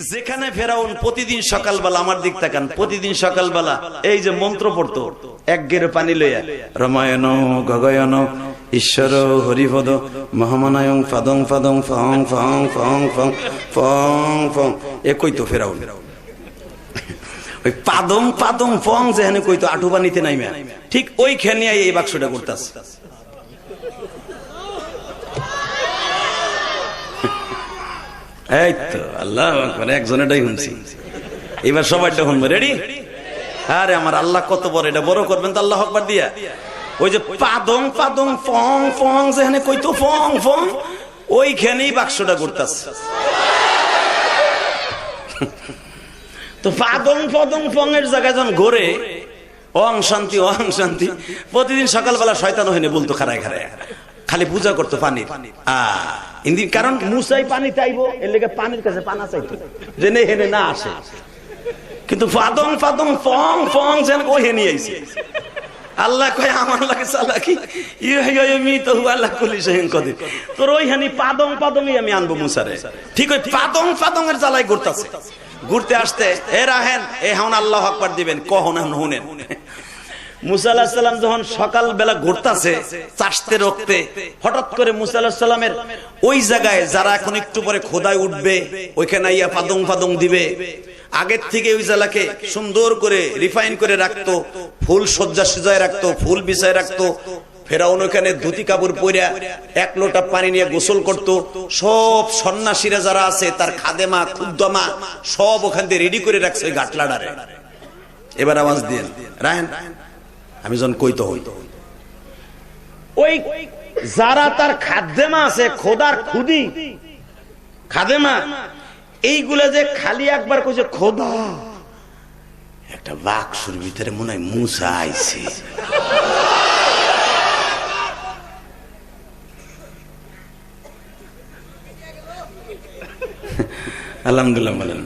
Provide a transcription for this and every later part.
যেখানে ফেরাউন প্রতিদিন সকালবেলা আমার দিক তাকান, প্রতিদিন সকালবেলা এই যে মন্ত্র পড়তো, এক গেরো পানি লইয়া রমায়ন গগয়ন, ঈশ্বর, হরিপদ, মহামানায়ং, ফাদং ফাদং, ফং ফং ফং ফং ফং ফং। এ কইতো ফেরাউন। ওই পাদং পাদং, ফং যেখানে কইতো আটু পানিতে নাইমে। ঠিক ওইখানে এই বাক্সটা করতেছে। এই তো, আল্লাহ একজনেটাই শুনছি। এবার সবাইটা শুনব, রেডি? আরে আমার আল্লাহ কত বড়, এটা বড় করবেন তো আল্লাহ আকবার দিয়া। ওই যে পাদং পাদং, ফং ফং, যেখানে কইতো ফং ফং, ওইখানেই বাক্সটা করতেছে তো পাদং, পদং ফং এর জায়গায় যখন ঘোরে অং শান্তি অং শান্তি, প্রতিদিন সকালবেলা শয়তান হয়নি বলতো খারায় খারায় খালি পূজা করতো পানির। আহ ইন্দি কারণ মুসাই পানি চাইব, এর লেগে পানির কাছে পানা চাইতো। যে নে হেনে না আসে। কিন্তু ফাদং ফাদং, ফং ফং যেন ও হেনি আইছে। আল্লাহ কয়, আমার লাগে চালাকি। ইয়ে মি তো আল্লাহ কলি সেহেন কদিন তোর ওই হানি পাদং পাদংই আমি আনব মুসারে। ঠিক ওই পাদং পাদং এর জ্বালাই ঘুরতাছে। ঘুরতে আসতে, এ রাহেন এ হন আল্লাহ আকবার দিবেন, কহন হুনেন মুসা আলাহিসাল্লাম যখন সকাল বেলা ঘুরতাছে চাষতে রক্তে, হঠাৎ করে মুসা আলাহিসাল্লামের ওই জায়গায় যারা এখন একটু পরে খোদায় উঠবে, ওইখানে ইয়া পাদং পাদং দিবে। আগের থেকে ওই জেলাকে সুন্দর করে রিফাইন করে রাখতো, ফুল সজ্জা সজায় রাখতো, ফুল বিছায় রাখতো। ফেরাউন ওখানে ধুতি কাপড় পরিয়া এক লোটা পানি নিয়ে গোসল করত। সব সন্ন্যাসীরা যারা আছে, তার খাদেমা, খুদ্দমা, সব ওখান দিয়ে রেডি করে রাখছে ওই গাটলাডারে এবার আওয়াজ দিয়ে রায়ন আমি যখন কইতো হই ওই যারা তার খাদ্যেমা আছে খোদার খুদি খাদেমা এইগুলা যে খালি একবার কইছে খোদা একটা বাক্সুর ভিতরে মনে হয় মুসা আইছে। আলহামদুলিল্লাহ বলেন।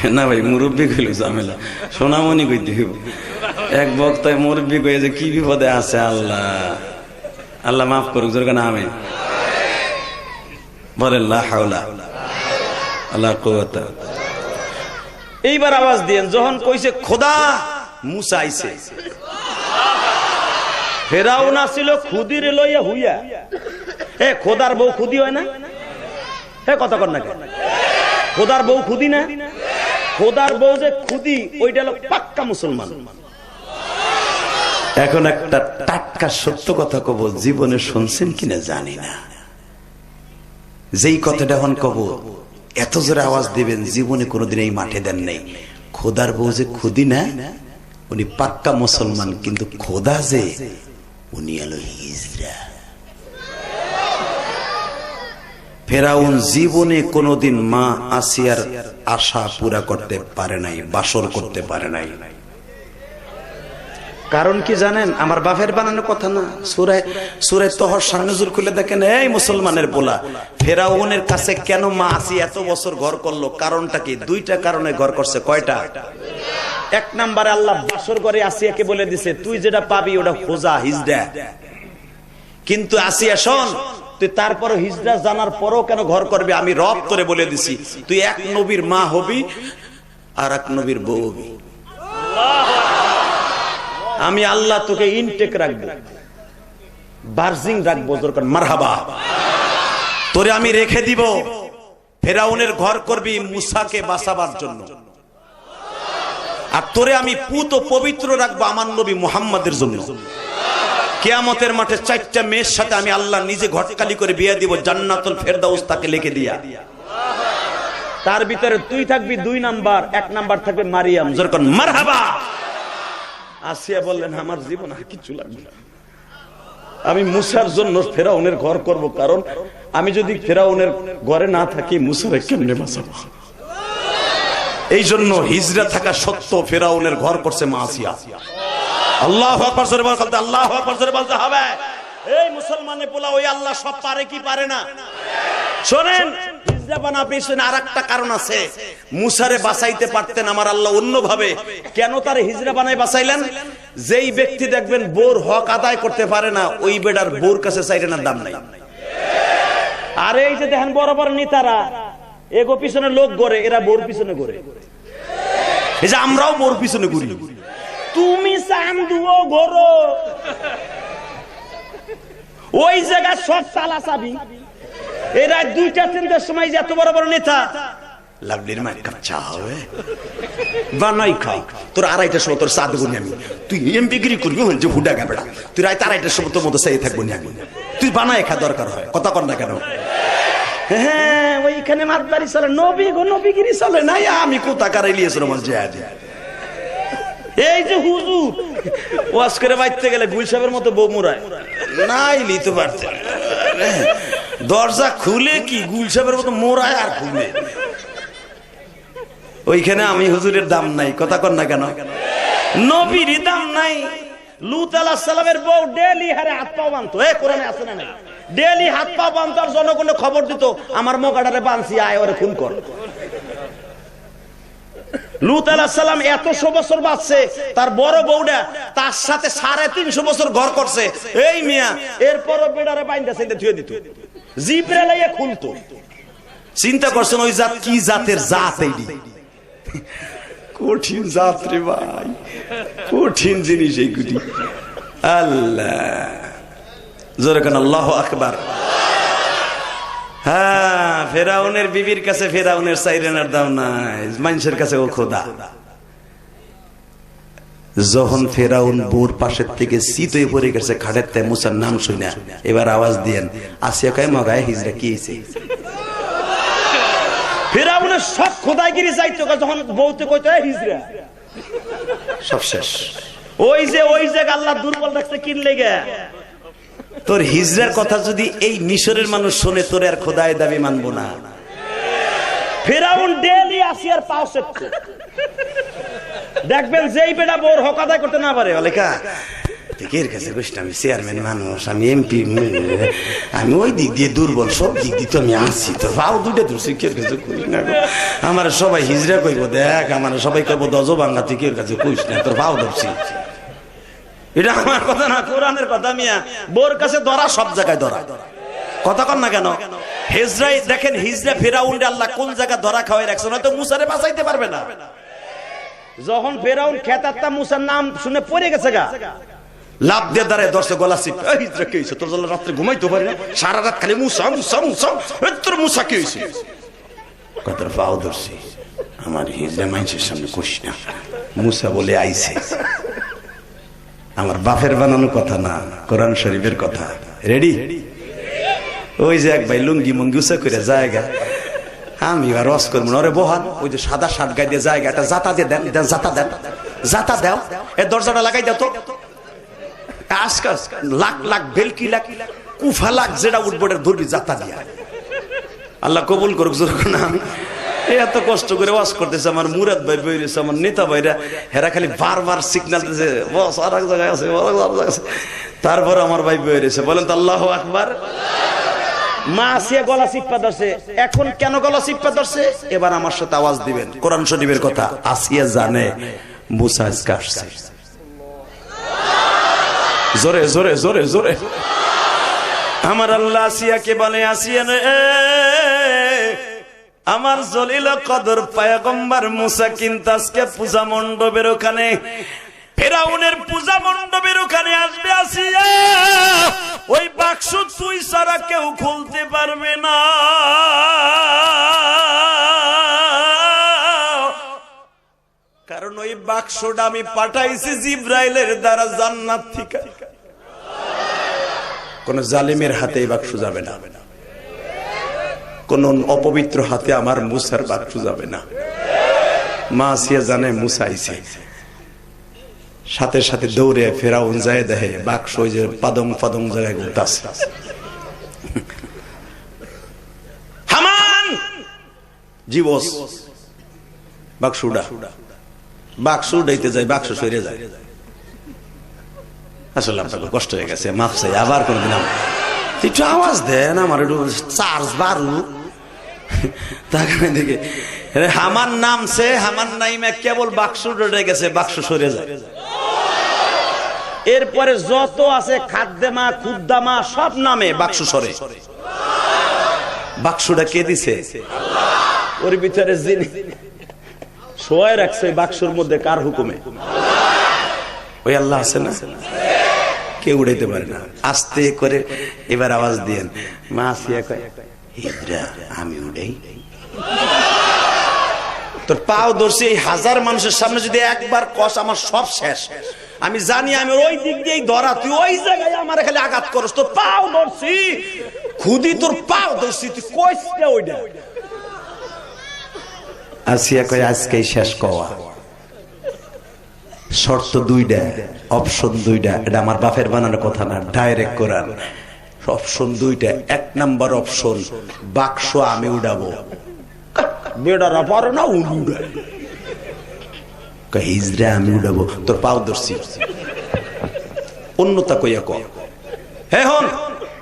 না ভাই, মুরব্বী কইল ঝামেলা। সোনামণি কই দিব এক বক্তায় মুরব্বী কয়ে যে কি বিপদে আছে আল্লাহ। আল্লাহ মাফ করুক, জোর কেন আমি বলেন হাওলা আল্লাহ কুওয়াতা। এইবার আওয়াজ দিয়েন, যখন কইছে, খোদা মুসা আইছে। ফেরাউন আসিল খুদির লইয়া হুইয়া। এ, খোদার বউ খুদি হয় না? হে কথা কর না? খোদার বউ খুদি না? খোদার বউ যে খুদি, ওইটা হলো পাক্কা মুসলমান। এখন একটা টাটকা সত্য কথা কব জীবনে শুনছেন কিনা জানি না। যেই কথাটা এখন কব এত জোরে আওয়াজ দিবেন, জীবনে কোনোদিন এই মাঠে দেন নাই। খোদার বউ যে খুদি না, উনি পাক্কা মুসলমান, কিন্তু খোদা যে, উনি হলো হিজরা। ফেরাউন জীবনে কোনোদিন মা আসিয়ার আশা পুরা করতে পারে নাই, বাসর করতে পারে নাই। কারণ কি জানেন, আমার বাপের বানানো কথা না। সুরায় সুরায় তহর সামনেজুর খুলে দেখেন, এই মুসলমানের বোলা। ফেরাউনের কাছে কেন মা আসি এত বছর ঘর করল? কারণটা কি? দুইটা কারণে ঘর করছে। কয়টা? এক নাম্বারে আল্লাহ বাসর ঘরে আসিয়াকে বলে দিছে, তুই যেটা পাবি ওটা খোঁজা, হিজডা। কিন্তু আসিয়া শোন তুই তারপর হিজড়া জানার পরও কেন ঘর করবি? আমি রব তোরে বলে দিছি। তুই এক নবীর মা হবি আর এক নবীর বউ হবি। আমি আল্লাহ তোকে ইনটেক রাখব। বার্জিং রাখব দরকার মারহাবা। তোরে আমি রেখে দিব। ফেরাউনের ঘর করবি মুসাকে বাঁচাবার জন্য। আর তোরে আমি পুত পবিত্র রাখব আমার নবী মুহাম্মাদের জন্য। কেয়ামতের মাঠে চারটা মেয়ের সাথে আমি আল্লাহ নিজে ঘটকালি করে বিয়ে দিব, জান্নাতুল ফেরদাউস তাকে লিখে দিয়া। তার ভিতরে তুই থাকবি দুই নাম্বার, এক নাম্বার থাকবে মারিয়াম। যেরকম মারহাবা! আসিয়া বললেন, আমার জীবন আর কিছু লাগবে না। আমি মুসার জন্য ফেরাউনের ঘর করব, কারণ আমি যদি ফেরাউনের ঘরে না থাকি, মুসারে কেমনে বাঁচাবো? এই জন্য হিজরা থাকা সত্য ফেরাউনের ঘর করছে মা আসিয়া। আল্লাহ আকবার জোরে বলতে আল্লাহ আকবার জোরে বলতে হবে। এই মুসলমানে পোলা ওই আল্লাহ সব পারে কি পারে না? শোনেন যেই দেখবেন বোর হক আদায় করতে পারে না, ওই বেডার বোর কাছে দাম আর এই পিছনে লোক এরা পিছনে এই যে আমরাও বোর পিছনে ঘুরি। তুমি চান্দুও গড়ো ওই জায়গা সব তালা চাবি। এরা দুইটা তিনটার সময় যে এত বড় বড় নেতা। লাভলির মায়ের কাপ চা হবে। বানাই খাই তোর আড়াইটার সময় তোর চা দেবো আমি। তুই এম বিক্রি করবি হল যে হুডা গাবেড়া। তুই রাত আড়াইটার সময় তোর মতো চাই থাকব নি আমি। তুই বানাই খা দরকার হয়। কথা কর না কেন? হ্যাঁ ওইখানে মাতবাড়ি চলে। নবী গো নবীগিরি চলে। নাই আমি কোথা কারাই লিয়েছিল আমার যে আজ এই যে হুজুর, ওয়াজ করে বাইতে গেলে গুলসাবের মতো বউ নাই লিতে পারতে দরজা খুলে কি গুলসাবের মতো মোড়ায় আর খুলে? ওইখানে আমি হুজুরের দাম নাই, কথা কর না কেন? নবীর দাম নাই। লুত আলাহ সালামের বউ ডেলি হারে হাত পা বানতো। এ, কোরআনে আছে না ডেলি হাত পা খবর দিত, আমার মোকাডারে বানছি, আয়, ওরে খুন কর। লুত আলাহ সালাম এতশো বছর বাঁচছে, তার বড় বউটা তার সাথে সাড়ে তিনশো বছর ঘর করছে। এই মিয়া, এরপরও বেড়ারে বাইন্দা সাইডে ধুয়ে দিত। জিপরে লাইয়ে খুলতো। চিন্তা করছেন ওই জাত কি জাতের জাত এইটি কঠিন জাত ভাই, কঠিন জিনিস এইগুলি। আল্লাহ, জোরে আল্লাহ আকবার। হ্যাঁ ফেরাউনের বিবির কাছে ফেরাউনের সাইরেনার দাম নাই। মানুষের কাছে ও খোদা। যখন ফেরাউন বোর পাশের থেকে শীত হয়ে পড়ে গেছে খাটের তাই মুসার নাম শুনে এবার আওয়াজ দিয়েন আসিয়া কয় মগায় হিজরা কি হয়েছে ফেরাউনের সব খোদাইগিরি চাইতো যখন বউতে কইতো "এই হিজরা সব শেষ। ওই যে ওই যে আল্লাহ দুর্বল রাখছে কিনলে গে। তোর হিজরার কথা যদি এই মিশরের মানুষ শোনে, তোর আর খোদায় দাবি মানব না। ডেলি দেখবেন যেই বেটা বোর হক আদায় করতে না পারে কাছে বুঝতে আমি চেয়ারম্যান আমি এমপি আমি ওই দিক দিয়ে দুর্বল, সব দিক তো আমি আসছি তো। না আমার সবাই হিজরা কইব, দেখ, আমার সবাই কইব দজ বাঙ্গা টিকের কাছে কইস না, তোর পাও ধরছি এটা আমার কথা না, কোরআনের কথা মিয়া। বোর কাছে ধরা সব জায়গায় ধরা। কথা কন না কেন? হিজরাই, দেখেন হিজরা ফেরাউন আল্লাহ কোন জায়গা ধরা খাওয়াই রাখছে? নয়তো মুসারে বাঁচাইতে পারবে না। যখন ফেরাউন খেতাত্তা মুসার নাম শুনে পড়ে গেছে গা, লাভ দিয়ে দাঁড়ায় দর্শক গলা এই হিজরা, কি হয়েছে তোর জন্য রাত্রে ঘুমাইতে পারি না? সারা রাত খালি মুসা মুসা মুসা তোর মুসা কি হয়েছে কথার পাও ধরছি। আমার হিজরা মানুষের সামনে কইস না। মুসা বলে আইছে আমার বাপের বানানো কথা না, কোরআন শরীফের কথা। রেডি ওই যে এক ভাই লুঙ্গি মুঙ্গি মঙ্গিউসা করে জায়গা। আমি আর রস করব না, ওরে বহান ওই যে সাদা শার্ট গায়ে দিয়ে জায়গা একটা জাতা দিয়ে দেন জাতা দেন। জাতা দাও, এ দরজাটা লাগাই দাও তো। আজকাল লাখ লাখ বেলকি লাখ, কুফা লাখ যেটা উঠবোটের ধরবি জাতা দিয়া। আল্লাহ কবুল করুক না আমি এত কষ্ট করে ওয়াশ করতেছে, আমার মুরাদ ভাই বইরেছে, আমার নেতা ভাইরা, হেরা খালি বারবার সিগন্যাল দিতেছে, বস আর এক জায়গায় আছে আর এক জায়গায় আছে। তারপর আমার ভাই বইরেছে, বলেন তো আল্লাহ আকবার। মা আসিয়া গলা ধরছে, এখন কেন গলা ধরছে? এবার আমার সাথে আওয়াজ দিবেন, কোরআন শরীফের কথা। আসিয়া জানে, মুসা আজকে আসছে। জোরে জোরে জোরে জোরে। আমার আল্লাহ আসিয়াকে বলে, আসিয়া রে আমার জলিল কদর পায়গম্বর মুসা কিন্তু আজকে পূজা মণ্ডপের ওখানে। ফেরাউনের পূজা মণ্ডপের ওখানে আসবে আসিয়া। ওই বাক্স তুই ছাড়া কেউ খুলতে পারবে না। কারণ ওই বাক্সটা আমি পাঠাইছি জিব্রাইলের দ্বারা জান্নাত থেকে। কোন জালিমের হাতে এই বাক্স যাবে না। কোন অপবিত্র হাতে আমার মুসার বাক্স যাবে না। মা আসিয়া জানে মুসা আইছে। সাথে সাথে দৌড়ে ফেরাউন যায় দেহে বাক্স ওই যে পাদং পাদং জায়গায় ঘুরতাছে। জীবস। বাক্স উড়া। বাক্স উড়াইতে যায়, বাক্স সরে যায়। আসলে আপনাকে কষ্ট হয়ে গেছে, মাফ চাই, আবার কোনদিন একটু আওয়াজ দেন আমার, একটু চার্জ বাড়ু দেখে। নাইমে কেবল বাক্স গেছে, বাক্স সরে যায়। এরপরে যত আছে খাদ্যমা, খুদ্দামা, সব নামে বাক্স সরে। বাক্সটা কে দিছে? ওর ভিতরে যিনি রাখছে বাক্সর মধ্যে কার হুকুমে? ওই আল্লাহ আছে না? কেউ উড়াইতে পারে না। আস্তে করে এবার আওয়াজ দিয়েন। মা আসিয়া কয় আমি উড়াই। তোর পাও ধরছি এই হাজার মানুষের সামনে যদি একবার কষ আমার সব শেষ। আমি জানি আমি ওই দিক দিয়েই ধরা, তুই ওই জায়গায় আমার খালি আঘাত করস। তোর পাও ধরছি। খুদি তোর পাও ধরছি, তুই কইস ওইটা আসিয়া কয়, আজকেই শেষ কওয়া। শর্ত দুইটা অপশন দুইটা এটা আমার বাপের বানানোর কথা না ডাইরেক্ট করার। অপশন দুইটা। এক নাম্বার অপশন বাক্স আমি উড়াবো। বেড়ারা পারে না কয়, আমি উড়াবো। তোর অন্যতা কইয়া ক। হে হন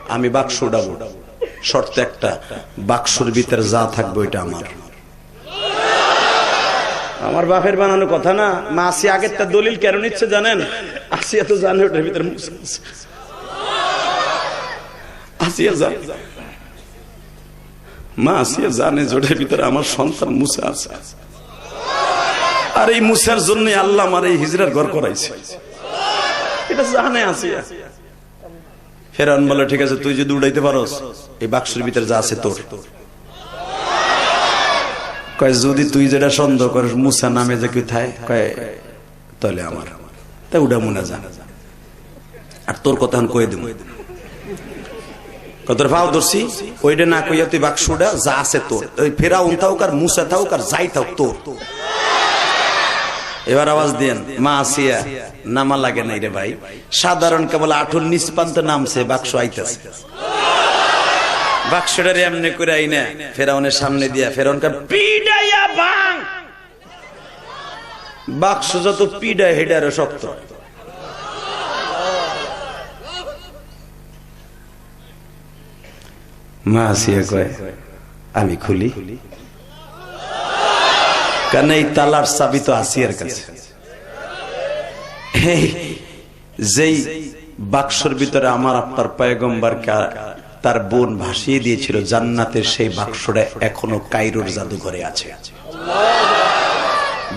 আমি বাক্স উড়াবো। শর্ত একটা বাক্সর ভিতরে যা থাকবে ওইটা আমার। আমার বাপের বানানো কথা না। মা আসি আগের তার দলিল কেন নিচ্ছে জানেন? আসিয়া তো জানে ওটার ভিতরে জানে মা আসিয়া জানে যে ওটার ভিতরে আমার সন্তান মুসা আছে। আর এই মুসার জন্য আল্লাহ আমার এই হিজরার ঘর করাইছে। এটা জানে আসিয়া ফেরান বলে, ঠিক আছে, তুই যদি উড়াইতে পারোস, এই বাক্সের ভিতরে যা আছে তোর। কয়, যদি তুই যেটা সন্দেহ করিস, মুসা নামে যে কি থায়? কয়, তাহলে আমার। তা উডা মনে যা। আর তোর কথা কয়ে দেব। যা আছে তোর। ফেরাউন আর যাই তোর। এবার আওয়াজ দেন মা আসিয়া নামা লাগে নাই রে ভাই। সাধারণ কেবল আঠুর নিষ্পান্ত নামছে, বাক্স আইতেছে। বাক্সটারে এমনি করে আইনা ফেরাউনের সামনে দিয়া ভাঙ বাক্স যত পিডায় হেডে আরও শক্ত। আমি খুলি। কারণ এই তালার চাবি তো আসিয়ার কাছে। যেই বাক্সর ভিতরে আমার আপনার পয়গম্বর তার বোন ভাসিয়ে দিয়েছিল, জান্নাতের সেই বাক্সটা এখনও কাইরোর জাদুঘরে আছে।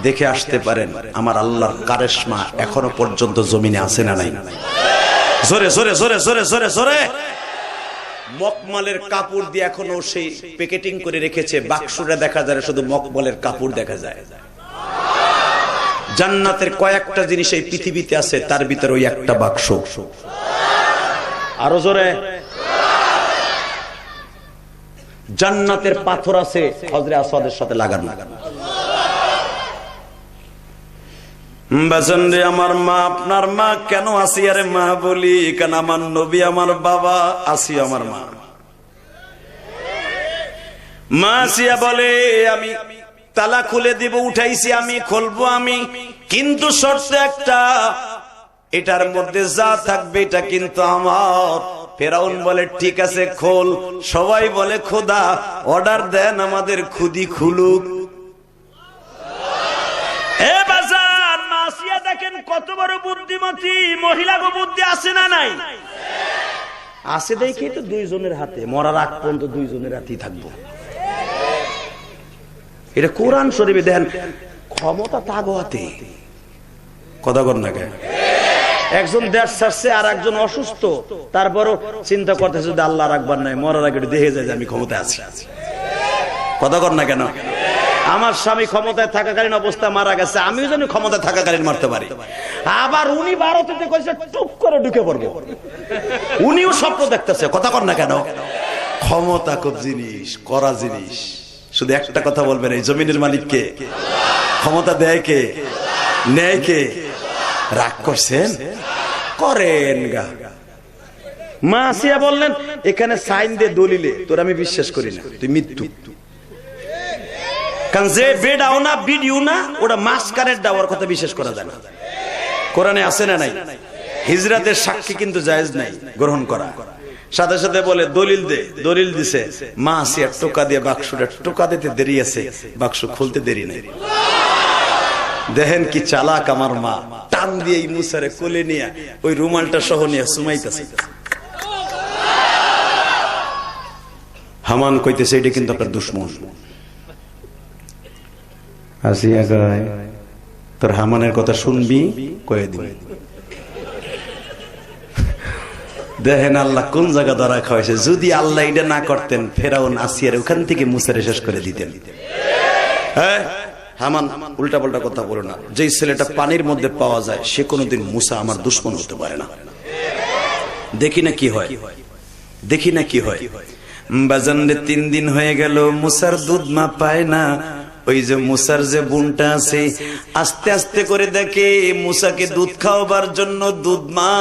দেখে আসতে পারেন, আমার আল্লাহর কারেশমা এখনও পর্যন্ত জমিনে আছে না নাই। জোরে জোরে জোরে জোরে জোরে জোরে। মকমলের কাপড় দিয়ে এখনও সেই প্যাকেটিং করে রেখেছে, বাক্সটা দেখা যায় শুধু মকমলের কাপড় দেখা যায়। জান্নাতের কয়েকটা জিনিস এই পৃথিবীতে আছে, তার ভিতরে ওই একটা বাক্স। আরও জোরে। জান্নাতের পাথর আছে হজরে আসাদের সাথে লাগানো। বাজন রে আমার মা, আপনার মা কেন আসি? আরে মা বলি কেন আমার নবী, আমার বাবা আসি আমার মা। মা আসিয়া বলে, আমি তালা খুলে দিব, উঠাইছি আমি, খুলবো আমি। কিন্তু শর্ত একটা, এটার মধ্যে যা থাকবে, এটা কিন্তু আমার। ফেরাউন বলে, ঠিক আছে, খোল। সবাই বলে, খোদা, অর্ডার দেন আমাদের, খুদি খুলুক এ বাজার মাসিয়া দেখেন কত বড় বুদ্ধিমতী মহিলা গো বুদ্ধি আছে না নাই? আছে দেখি তো দুইজনের হাতে। মরার আগ পর্যন্ত দুইজনের হাতেই থাকব। এটা কোরআন শরীফে দেন ক্ষমতা তাগো হাতে। কথা কর না কে একজন দেশ ছাড়ছে আর একজন অসুস্থ, তারপরও চিন্তা করতেছে আল্লাহ রাখবার নাই, মরার আগে দেখে যায় যে আমি ক্ষমতা আছি। কথা কর না কেন? আমার স্বামী ক্ষমতায় থাকাকালীন অবস্থা মারা গেছে, আমিও যেন ক্ষমতায় থাকাকালীন মারতে পারি। আবার উনি ভারতেতে কইছে টুপ করে ঢুকে পড়ব। উনিও স্বপ্ন দেখতেছে, কথা কর না কেন? ক্ষমতা খুব জিনিস, করা জিনিস। শুধু একটা কথা বলবেন, এই জমিনের মালিককে। ক্ষমতা দেয় কে? নেয় কে? রাগ করছেন? করেন গা। মা আসিয়া বললেন, এখানে সাইন দিয়ে দলিলে, তোর আমি বিশ্বাস করি না, তুই মৃত্যু কারণ যে বেডাও না, বিডিও না মাস্কারের দেওয়ার কথা বিশ্বাস করা যায় না। কোরআনে আছে না নাই? হিজরাতের সাক্ষী কিন্তু জায়েজ নাই, গ্রহণ করা। সাথে সাথে বলে, দলিল দে, দলিল দিছে, মা টোকা দিয়ে বাক্সটা টোকা দিতে দেরি আছে, বাক্স খুলতে দেরি নেই। দেখেন কি চালাক আমার মা, টান দিয়ে মুসারে কোলে নিয়ে, ওই রুমালটা সহ নিয়ে সুমাইতেছে। হামান কইতেছে, এটা কিন্তু আপনার দুশ্মন। তোর হামানের কথা শুনবি, কয়ে দিবি। দেখেন আল্লাহ কোন জায়গা ধরা খাওয়াইছে। যদি আল্লাহ এটা না করতেন, ফেরাউন আসিয়ার ওখান থেকে মুসারে শেষ করে দিতেন। হ্যাঁ? হামান উল্টা পাল্টা কথা বলো না। ছেলেটা পানির মধ্যে পাওয়া যায়, সে কোনোদিন মুসা আমার দুশ্মন হতে পারে না। দেখি না কি হয়। দেখি না কি হয়। বাজানরে তিন দিন হয়ে গেল, মুসার দুধ মা পায় না। ওই যে মুসার যে বোনটা আছে, আস্তে আস্তে করে দেখে মুসাকে দুধ খাওয়াবার জন্য দুধ মা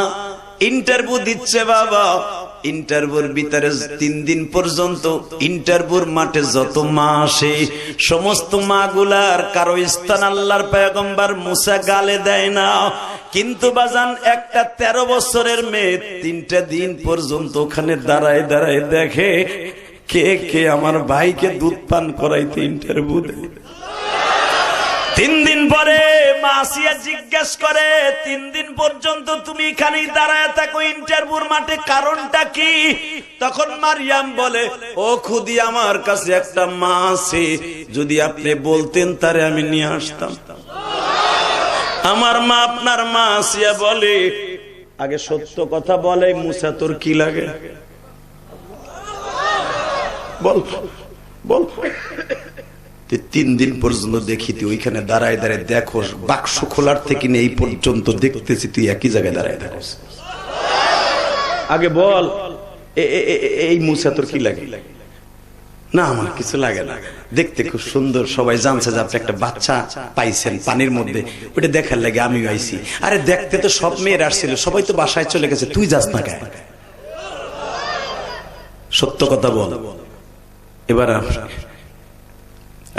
ইন্টারভিউ দিচ্ছে বাবা। ইন্টারভিউর ভিতরে তিন দিন পর্যন্ত ইন্টারভিউর মাঠে যত মা আসে, সমস্ত মা গুলার কারও স্থান আল্লাহর পেগম্বার মুসা গালে দেয় না। কিন্তু বাজান, একটা তেরো বছরের মেয়ে তিনটা দিন পর্যন্ত ওখানে দাঁড়ায় দাঁড়ায় দেখে কে কে আমার ভাইকে দুধ পান করাইতে ইন্টারভিউ দেয় তিন দিন পরে মাসিয়া জিজ্ঞেস করে, তিন দিন পর্যন্ত তুমি এখানেই দাঁড়ায় থাকো ইন্টারভিউর মাঠে, কারণটা কি? তখন মারিয়াম বলে, ও খুদি, আমার কাছে একটা মা আছে, যদি আপনি বলতেন তারে আমি নিয়ে আসতাম। আমার মা আপনার মা আসিয়া বলে, আগে সত্য কথা বলে মুসা তোর কি লাগে? বল তিন দিন পর্যন্ত দেখি তুই ওইখানে দাঁড়ায় দাঁড়ায় দেখো বাক্স খোলার থেকে এই পর্যন্ত দেখতেছি তুই একই জায়গায় দাঁড়ায় দেখো আগে বল এই মুসা তোর কি লাগে? না আমার কিছু লাগে না। দেখতে খুব সুন্দর সবাই জানছে যে আপনি একটা বাচ্চা পাইছেন পানির মধ্যে। ওটা দেখার লাগে আমি আইছি। আরে দেখতে তো সব মেয়ের আসছিল সবাই তো বাসায় চলে গেছে তুই যাস না কেন? সত্য কথা বল। এবার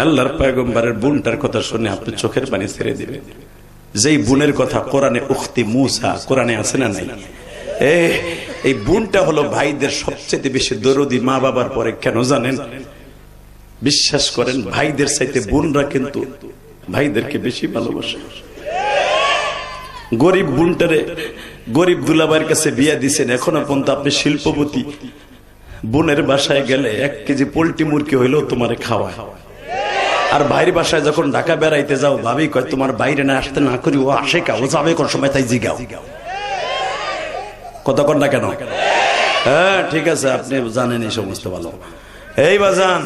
আল্লাহর পয়গম্বরের বোনটার কথা শুনে আপনি চোখের পানি ছেড়ে দিবেন। যেই বোনের কথা কোরআনে উখতি মুসা, কোরআনে আছে না নাই? এই বোনটা হলো ভাইদের সবচেয়ে বেশি দরদি মা বাবার পরে, কেন জানেন? বিশ্বাস করেন, ভাইদের চাইতে বোনরা কিন্তু ভাইদেরকে বেশি ভালোবাসে। গরিব বোনটারে গরিব দুলাবার কাছে বিয়া দিছেন, এখনও পর্যন্ত আপনি শিল্পপতি। বোনের বাসায় গেলে এক কেজি পোল্ট্রি মুরগি হইলেও তোমারে খাওয়ায়। আর বাইরে বাসায় যখন ঢাকা বেড়াইতে যাও, ভাবি কয়, তোমার বাইরে না আসতে না করি, ও আসে কা, ও যাবে কোন সময় তাই জিগাও। কতক্ষণ না কেন? হ্যাঁ ঠিক আছে, আপনি জানেন এই সমস্ত ভালো। এই বাজান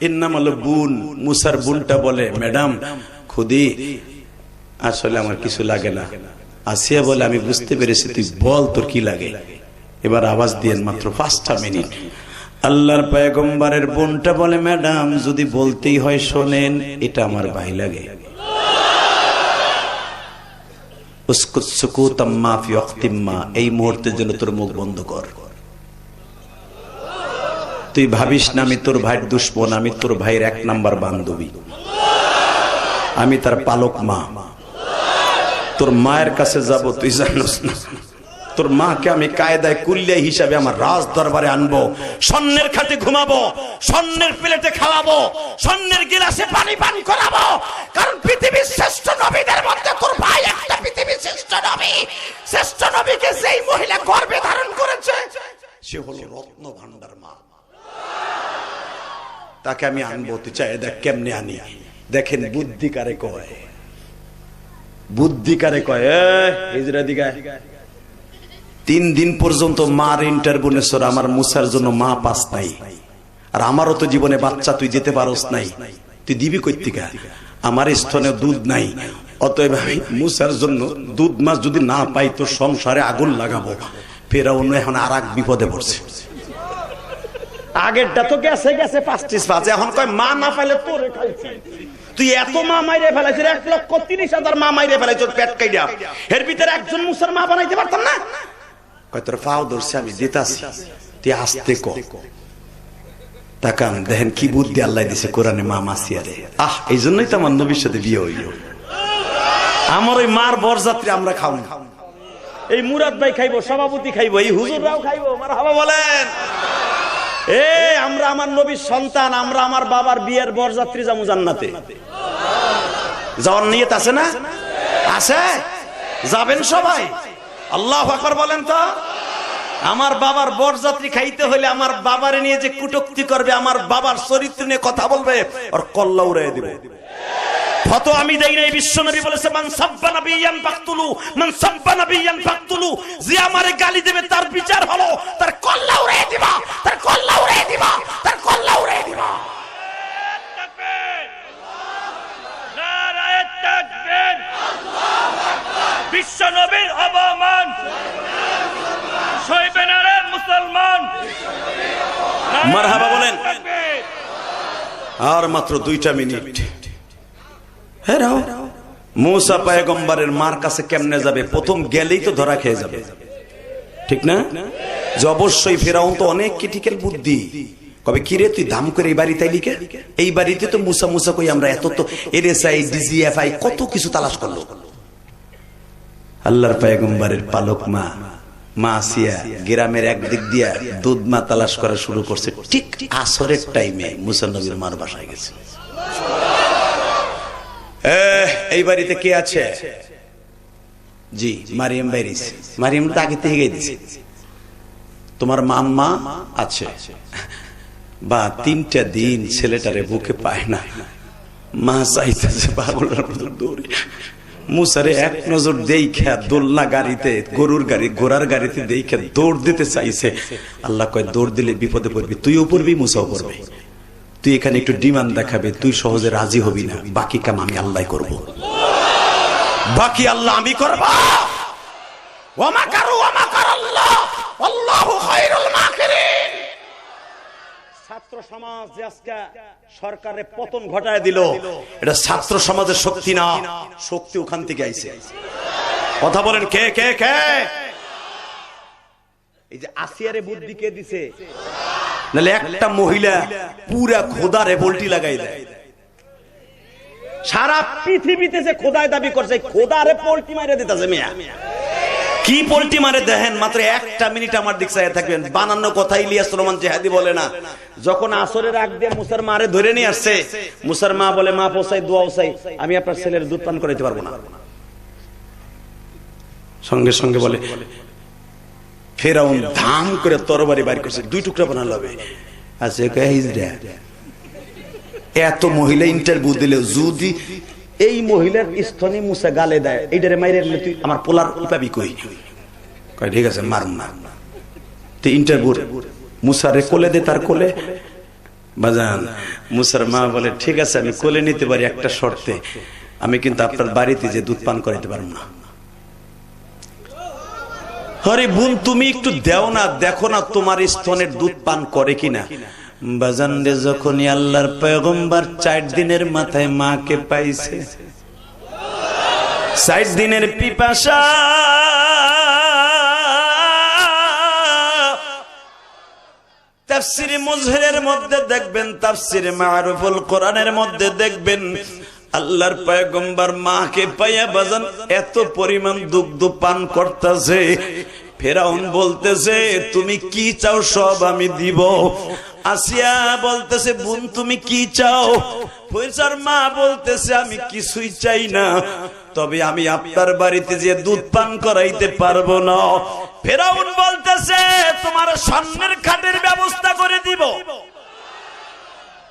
এর নাম বুন, মুসার বুনটা বলে, ম্যাডাম, খুদি, আসলে আমার কিছু লাগে না। আসিয়া বলে, আমি বুঝতে পেরেছি, তুই বল তোর কি লাগে? এবার আওয়াজ দিয়েন মাত্র পাঁচটা মিনিট। আল্লাহর পয়গম্বরের বোনটা বলে, ম্যাডাম, যদি বলতেই হয় শোনেন, এটা আমার ভাই লাগে। এই মুহূর্তের জন্য তোর মুখ বন্ধ কর। তুই ভাবিস না, আমি তোর ভাইয়ের দুশ্মন, আমি তোর ভাইয়ের এক নাম্বার বান্ধবী। আমি তার পালক মা। তোর মায়ের কাছে যাব, তুই জানোস না। তোর মাকে আমি কায়দায় কুল্লিয়া হিসাবে আমার রাজ দরবারে আনব স্বর্ণের খাতে ঘুমাবো স্বর্ণের প্লেটে খাওয়াবো স্বর্ণের গিলাসে পানি পান করাবো। কারণ পৃথিবীর শ্রেষ্ঠ নবীদের মধ্যে তোর ভাই একটা পৃথিবীর শ্রেষ্ঠ নবী। শ্রেষ্ঠ নবীকে যেই মহিলা গর্বে ধারণ করেছে সে হলো রত্ন ভান্ডার মা। তাকে আমি আনব তুই চাই দেখ কেমনে আনি। দেখেন বুদ্ধি কারে কয়? বুদ্ধি কারে কয়? এ, হিজড়া দিগায়। তিন দিন পর্যন্ত মার ইন্টারভিউ আমার মুসার জন্য মা পাস নাই। আর আমারও তো জীবনে বাচ্চা, তুই যেতে পারস নাই। তুই দিবি কর্তিকা আমার স্তনে দুধ নাই। অতএব আমি মুসার জন্য দুধ মাছ যদি না পাই, তো সংসারে আগুন লাগাবো। ফেরা অন্য এখন আর এক বিপদে পড়ছে। আগেরটা তো গেছে গেছে, পাঁচটিস পাঁচ এখন কয়, মা না পাইলে তোরে তুই এত মা মাইরে ফেলাইছিস, এক লক্ষ তিরিশ হাজার মা মাইরে ফেলাইছ পেট কাইডা। এর ভিতরে একজন মুসার মা বানাইতে পারতাম না? তোর পাও ধরছে আমি দেখেন কি বুদ্ধি আল্লাহ দিছে কোরআনে মা মাসিয়ারে আহ এই জন্যই তো আমার নবীর সাথে বিয়ে হইল আমার ওই মার বরযাত্রী আমরা খাব এই মুরাদ ভাই খাইবো সভাপতি খাইবো এই হুজুররাও খাইবো আমার হাবা বলেন এ আমরা আমার নবীর সন্তান আমরা আমার বাবার বিয়ের বরযাত্রী যাব জান্নাতে যাওয়ার নিয়ত আছে না আছে যাবেন সবাই আল্লাহ আকবর বলেন তো? আমার বাবার বরযাত্রী খাইতে হলে আমার বাবারে নিয়ে যে কুটুক্তি করবে, আমার বাবার চরিত্র নিয়ে কথা বলবে আর কল্লা উড়াই দিবে। দেবে, তার বিচার তার তার কল্লা তার কল্লা বিশ্ব নবীর সইবে না রে মুসলমান নারায়ে মারহাবা বলেন। আর মাত্র দুইটা মিনিট। হ্যাঁ মূসা পায়গম্বরের মার কাছে কেমনে যাবে? প্রথম গেলেই তো ধরা খেয়ে যাবে। ঠিক না? যে অবশ্যই ফেরাউন তো অনেক ক্রিটিক্যাল বুদ্ধি। কবে কিরে তুই দাম করে এই বাড়িতে লিখে এই বাড়িতে তো মুসা মুসা কই আমরা এত তো এনএসআই ডিজিএফআই কত কিছু তালাশ করল। আল্লাহর পায়গম্বরের পালক মা। মা আসিয়া গ্রামের একদিক দিয়া দুধ মা তালাশ করা শুরু করছে। ঠিক আসরের টাইমে মুসানবীর মার বাসায় গেছে। এই বাড়িতে কে আছে? জি, মারিয়াম বাইরিস মারিয়াম তো আগে থেকে দিছে তোমার মাম্মা আছে। বা তিনটা দিন ছেলেটারে বুকে পায় না। মা চাইতেছে পাগলের মতো দৌড়ে। মুসারে এক নজর দেখা দোলনা গাড়িতে, গরুর গাড়ি, ঘোড়ার গাড়িতে দেখা দৌড় দিতে চাইছে। আল্লাহ কয়, দৌড় দিলে বিপদে পড়বি, তুইও পড়বি, মুসাও পড়বে। তুই এখানে একটু ডিমান্ড দেখাবে, তুই সহজে রাজি হবি না। বাকি কাম আমি আল্লাহ করব। বাকি আল্লাহ আমি করব। ওমা কারু, ওমা কার আল্লাহ আল্লাহু খায়রুল মাকিরিন। ছাত্র সমাজ যে আজকে সরকারের পতন ঘটায় দিল, এটা ছাত্র সমাজের শক্তি না, শক্তি ওখান থেকে আইছে। কথা বলেন কে কে কে? এই যে আসিয়ারে বুদ্ধি কে দিছে? নাহলে একটা মহিলা পুরা খোদারে বল্টি লাগাই দেয়। সারা পৃথিবীতে যে খোদায় দাবি করছে খোদারে পোল্টি মারে দিতেছে মেয়া। কি পোল্টি মারে দেখেন? মাত্র একটা মিনিট আমার দিক চাই থাকবেন। বানানো কথা ইলিয়াস রহমান জেহাদি বলে না। যখন আসরের আগ দিয়ে মুসার মারে ধরে নিয়ে আসছে, মুসার মা বলে, মা, পোসাই, দোয়া ওসাই আমি আপনার ছেলের দুধ পান করাইতে পারব না। সঙ্গে সঙ্গে বলে, ফেরাউন ধাম করে তরবারি বাড়ি করছে, দুই টুকরা বানালো হবে আছে এত মহিলা ইন্টারভিউ দিলে যদি এই মহিলার স্তনে মুসা গালে দেয়, এইটারে মাইরে তুই আমার পোলার পাবি কই? কয়, ঠিক আছে মারুন না। তো ইন্টারভিউ মুসারে কোলে দে, তার কোলে। বাজান, মুসার মা বলে, ঠিক আছে, আমি কোলে নিতে পারি একটা শর্তে। আমি কিন্তু আপনার বাড়িতে যে দুধ পান করাইতে পারব না। আরে বোন, তুমি একটু দেও না, দেখো না তোমার স্তনের দুধ পান করে কিনা। বাজান রে যখনই আল্লাহর পয়গম্বর চার দিনের মাথায় মাকে পাইছে। ষাট দিনের পিপাসা। মধ্যে দেখবেন পাইয়া বাজান এত করতেছে। ফেরাউন বলতেছে, তুমি কি চাও সব আমি দিব। আসিয়া বলতেছে, বোন, তুমি কি চাও? পয়সার মা বলতেছে, আমি কিছুই চাই না, তবে আমি আপনার বাড়িতে যে দুধ পান করাইতে পারব না। ফেরাউন বলতেছে, তোমার স্বর্ণের খাটের ব্যবস্থা করে দিব।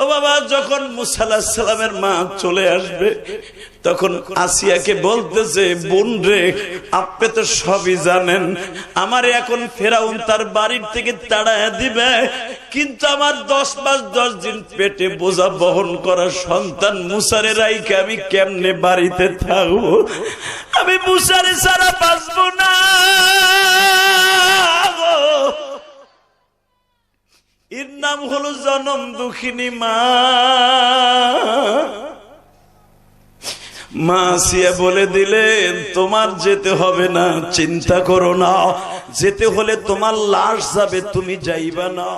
ও বাবা, যখন মুসাল্লামের মা চলে আসবে, তখন আসিয়াকে বলতেছে, বোন রে, আপনি তো সবই জানেন, আমার এখন ফেরাউন তার বাড়ির থেকে তাড়ায় দিবে, কিন্তু আমার দশ মাস দশ দিন পেটে বোঝা বহন করা সন্তান মুসারে রাইকে আমি কেমনে বাড়িতে থাকব আমি মুসারে সারা বাঁচবো না। এর নাম হলো জনম দুঃখিনী মা। মা বলে দিলেন, তোমার যেতে হবে না, চিন্তা করো না। যেতে হলে তোমার লাশ যাবে, তুমি যাইবা না।